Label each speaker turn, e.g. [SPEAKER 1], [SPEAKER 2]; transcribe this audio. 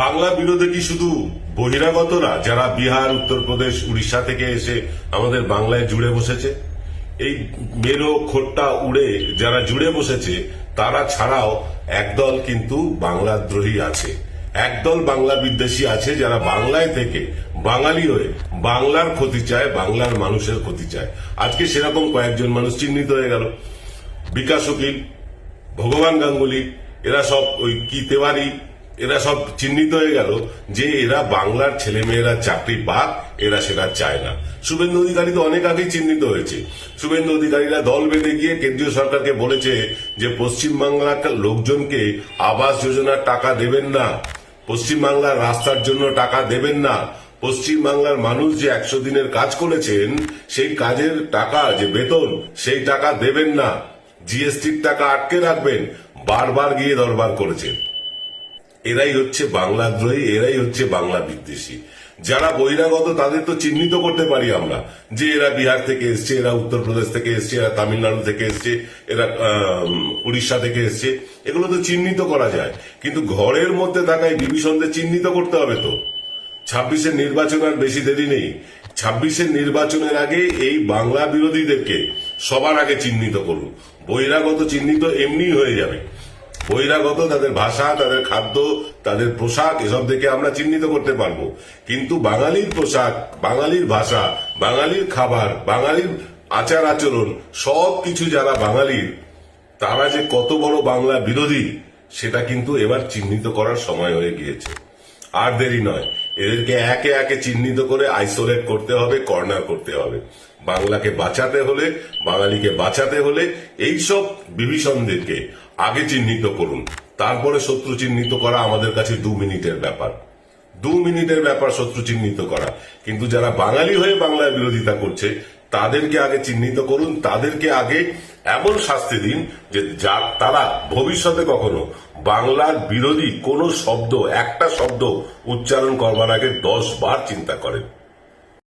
[SPEAKER 1] বাংলা বিরোধী কি শুধু বহিরাগতরা যারা বিহার উত্তরপ্রদেশ উড়িষ্যা থেকে এসে আমাদের বাংলায় জুড়ে বসেছে? এই মেরো খোট্টা উড়ে যারা জুড়ে বসেছে, তারা ছাড়াও একদল কিন্তু বাংলাদ্রোহী আছে। একদল বাংলা বিদ্বেষী আছে যারা বাংলায় থেকে বাঙালি হয়ে বাংলার ক্ষতি চায়, বাংলার মানুষের ক্ষতি চায়। আজকে সেরকম কয়েকজন মানুষ চিহ্নিত হয়ে গেল। বিকাশ উকিল, ভগবান গাঙ্গুলি, এরা সব ওই কি, তেওয়ারি এরা সব চিহ্নিত হয়ে গেল যে এরা বাংলার ছেলেমেয়েরা চাকরি পাক এরা সেটা চায় না। শুভেন্দু অধিকারী তো অনেক আগেই চিহ্নিত হয়েছে। শুভেন্দু অধিকারীরা দল বেঁধে গিয়ে কেন্দ্রীয় সরকারকে বলেছে যে, পশ্চিমবাংলার লোকজনকে আবাস যোজনার টাকা দেবেন না। পশ্চিমবাংলার রাস্তার জন্য টাকা দেবেন না। পশ্চিমবাংলার মানুষ যে একশো দিনের কাজ করেছেন, সেই কাজের টাকা, যে বেতন, সেই টাকা দেবেন না। জিএসটির টাকা আটকে রাখবেন। বারবার গিয়ে দরবার করেছেন। এরাই হচ্ছে বাংলাদ্রোহী এরাই হচ্ছে বাংলা বিদ্বেষী। যারা বহিরাগত, তাদের তো চিহ্নিত করতে পারি আমরা যে এরা বিহার থেকে এসছে, এরা উত্তরপ্রদেশ থেকে এসছে, এরা তামিলনাড়ু থেকে এসছে, এরা উড়িষ্যা থেকে এসছে, এগুলো তো চিহ্নিত করা যায়। কিন্তু ঘরের মধ্যে থাকায় বিভীষণদের চিহ্নিত করতে হবে তো। ছাব্বিশের নির্বাচন আর বেশি দেরি নেই। ছাব্বিশের নির্বাচনের আগে এই বাংলা বিরোধীদেরকে সবার আগে চিহ্নিত করুন। বহিরাগত চিহ্নিত এমনি হয়ে যাবে। বহিরাগত তাদের ভাষা, তাদের খাদ্য, তাদের পোশাক, এসব দেখে আমরা চিহ্নিত করতে পারব। কিন্তু বাঙালির পোশাক, বাঙালির ভাষা, বাঙালির খাবার, বাঙালির আচার আচরণ, সব কিছু যারা বাঙালির, তারা যে কত বড় বাংলা বিরোধী, সেটা কিন্তু এবার চিহ্নিত করার সময় হয়ে গিয়েছে। আর দেরি নয়। এদেরকে একে একে চিহ্নিত করে আইসোলেট করতে হবে কর্নার করতে হবে। বাংলাকে বাঁচাতে হলে, বাঙালিকে বাঁচাতে হলে এইসব বিভীষণদেরকে আগে চিহ্নিত করুন। তারপরে শত্রু চিহ্নিত করা আমাদের কাছে দু মিনিটের ব্যাপার। দু মিনিটের ব্যাপার শত্রু চিহ্নিত করা। কিন্তু যারা বাঙালি হয়ে বাংলায় বিরোধিতা করছে তাদেরকে আগে চিহ্নিত করুন, তাদেরকে আগে এমন শাস্তি দিন যে যা তারা ভবিষ্যতে কখনো বাংলার বিরোধী কোনো শব্দ, একটা শব্দ উচ্চারণ করবার আগে দশ বার চিন্তা করেন।